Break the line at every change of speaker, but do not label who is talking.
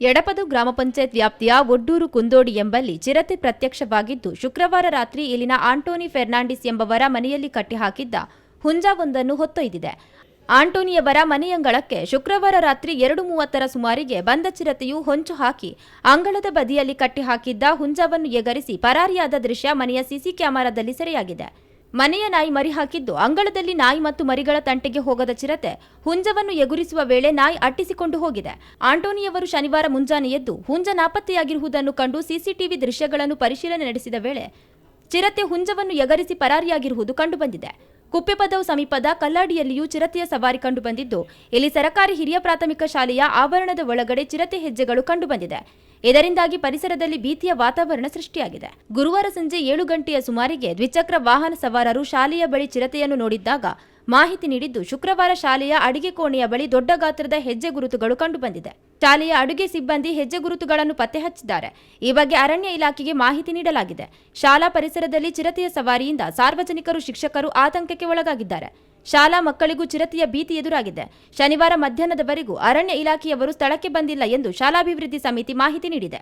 ಎಡಪದು ಗ್ರಾಮ ಪಂಚಾಯತ್ ವ್ಯಾಪ್ತಿಯ ಒಡ್ಡೂರು ಕುಂದೋಡಿ ಎಂಬಲ್ಲಿ ಚಿರತೆ ಪ್ರತ್ಯಕ್ಷವಾಗಿದ್ದು, ಶುಕ್ರವಾರ ರಾತ್ರಿ ಇಲ್ಲಿನ ಆಂಟೋನಿ ಫೆರ್ನಾಂಡಿಸ್ ಎಂಬವರ ಮನೆಯಲ್ಲಿ ಕಟ್ಟಿಹಾಕಿದ್ದ ಹುಂಜವೊಂದನ್ನು ಹೊತ್ತೊಯ್ದಿದೆ. ಆಂಟೋನಿಯವರ ಮನೆಯಂಗಳಕ್ಕೆ ಶುಕ್ರವಾರ ರಾತ್ರಿ ಎರಡು ಮೂವತ್ತರ ಸುಮಾರಿಗೆ ಬಂದ ಚಿರತೆಯು ಹೊಂಚು ಹಾಕಿ ಅಂಗಳದ ಬದಿಯಲ್ಲಿ ಕಟ್ಟಿಹಾಕಿದ್ದ ಹುಂಜವನ್ನು ಎಗರಿಸಿ ಪರಾರಿಯಾದ ದೃಶ್ಯ ಮನೆಯ ಸಿಸಿ ಕ್ಯಾಮೆರಾದಲ್ಲಿ ಸೆರೆಯಾಗಿದೆ. ಮನೆಯ ನಾಯಿ ಮರಿ ಹಾಕಿದ್ದು ಅಂಗಳದಲ್ಲಿ ನಾಯಿ ಮತ್ತು ಮರಿಗಳ ತಂಟೆಗೆ ಹೋಗದ ಚಿರತೆ ಹುಂಜವನ್ನು ಎಗುರಿಸುವ ವೇಳೆ ನಾಯಿ ಅಟ್ಟಿಸಿಕೊಂಡು ಹೋಗಿದೆ. ಆಂಟೋನಿಯವರು ಶನಿವಾರ ಮುಂಜಾನೆ ಎದ್ದು ಹುಂಜ ನಾಪತ್ತೆಯಾಗಿರುವುದನ್ನು ಕಂಡು ಸಿಸಿಟಿವಿ ದೃಶ್ಯಗಳನ್ನು ಪರಿಶೀಲನೆ ನಡೆಸಿದ ವೇಳೆ ಚಿರತೆ ಹುಂಜವನ್ನು ಎಗರಿಸಿ ಪರಾರಿಯಾಗಿರುವುದು ಕಂಡುಬಂದಿದೆ. ಕುಪ್ಪೆಪದವು ಸಮೀಪದ ಕಲ್ಲಾಡಿಯಲ್ಲಿಯೂ ಚಿರತೆಯ ಸವಾರಿ ಕಂಡುಬಂದಿದ್ದು, ಇಲ್ಲಿ ಸರಕಾರಿ ಹಿರಿಯ ಪ್ರಾಥಮಿಕ ಶಾಲೆಯ ಆವರಣದ ಒಳಗಡೆ ಚಿರತೆ ಹೆಜ್ಜೆಗಳು ಕಂಡುಬಂದಿದೆ. ಇದರಿಂದಾಗಿ ಪರಿಸರದಲ್ಲಿ ಭೀತಿಯ ವಾತಾವರಣ ಸೃಷ್ಟಿಯಾಗಿದೆ. ಗುರುವಾರ ಸಂಜೆ ಏಳು ಗಂಟೆಯ ಸುಮಾರಿಗೆ ದ್ವಿಚಕ್ರ ವಾಹನ ಸವಾರರು ಶಾಲೆಯ ಬಳಿ ಚಿರತೆಯನ್ನು ನೋಡಿದ್ದಾಗ ಮಾಹಿತಿ ನೀಡಿದ್ದು, ಶುಕ್ರವಾರ ಶಾಲೆಯ ಅಡಿಗೆ ಕೋಣೆಯ ಬಳಿ ದೊಡ್ಡ ಗಾತ್ರದ ಹೆಜ್ಜೆ ಗುರುತುಗಳು ಕಂಡುಬಂದಿದೆ. ಶಾಲೆಯ ಅಡುಗೆ ಸಿಬ್ಬಂದಿ ಹೆಜ್ಜೆ ಗುರುತುಗಳನ್ನು ಪತ್ತೆ ಹಚ್ಚಿದ್ದಾರೆ. ಈ ಬಗ್ಗೆ ಅರಣ್ಯ ಇಲಾಖೆಗೆ ಮಾಹಿತಿ ನೀಡಲಾಗಿದೆ. ಶಾಲಾ ಪರಿಸರದಲ್ಲಿ ಚಿರತೆಯ ಸವಾರಿಯಿಂದ ಸಾರ್ವಜನಿಕರು, ಶಿಕ್ಷಕರು ಆತಂಕಕ್ಕೆ ಒಳಗಾಗಿದ್ದಾರೆ. ಶಾಲಾ ಮಕ್ಕಳಿಗೂ ಚಿರತೆಯ ಭೀತಿ ಎದುರಾಗಿದೆ. ಶನಿವಾರ ಮಧ್ಯಾಹ್ನದವರೆಗೂ ಅರಣ್ಯ ಇಲಾಖೆಯವರು ಸ್ಥಳಕ್ಕೆ ಬಂದಿಲ್ಲ ಎಂದು ಶಾಲಾಭಿವೃದ್ಧಿ ಸಮಿತಿ ಮಾಹಿತಿ ನೀಡಿದೆ.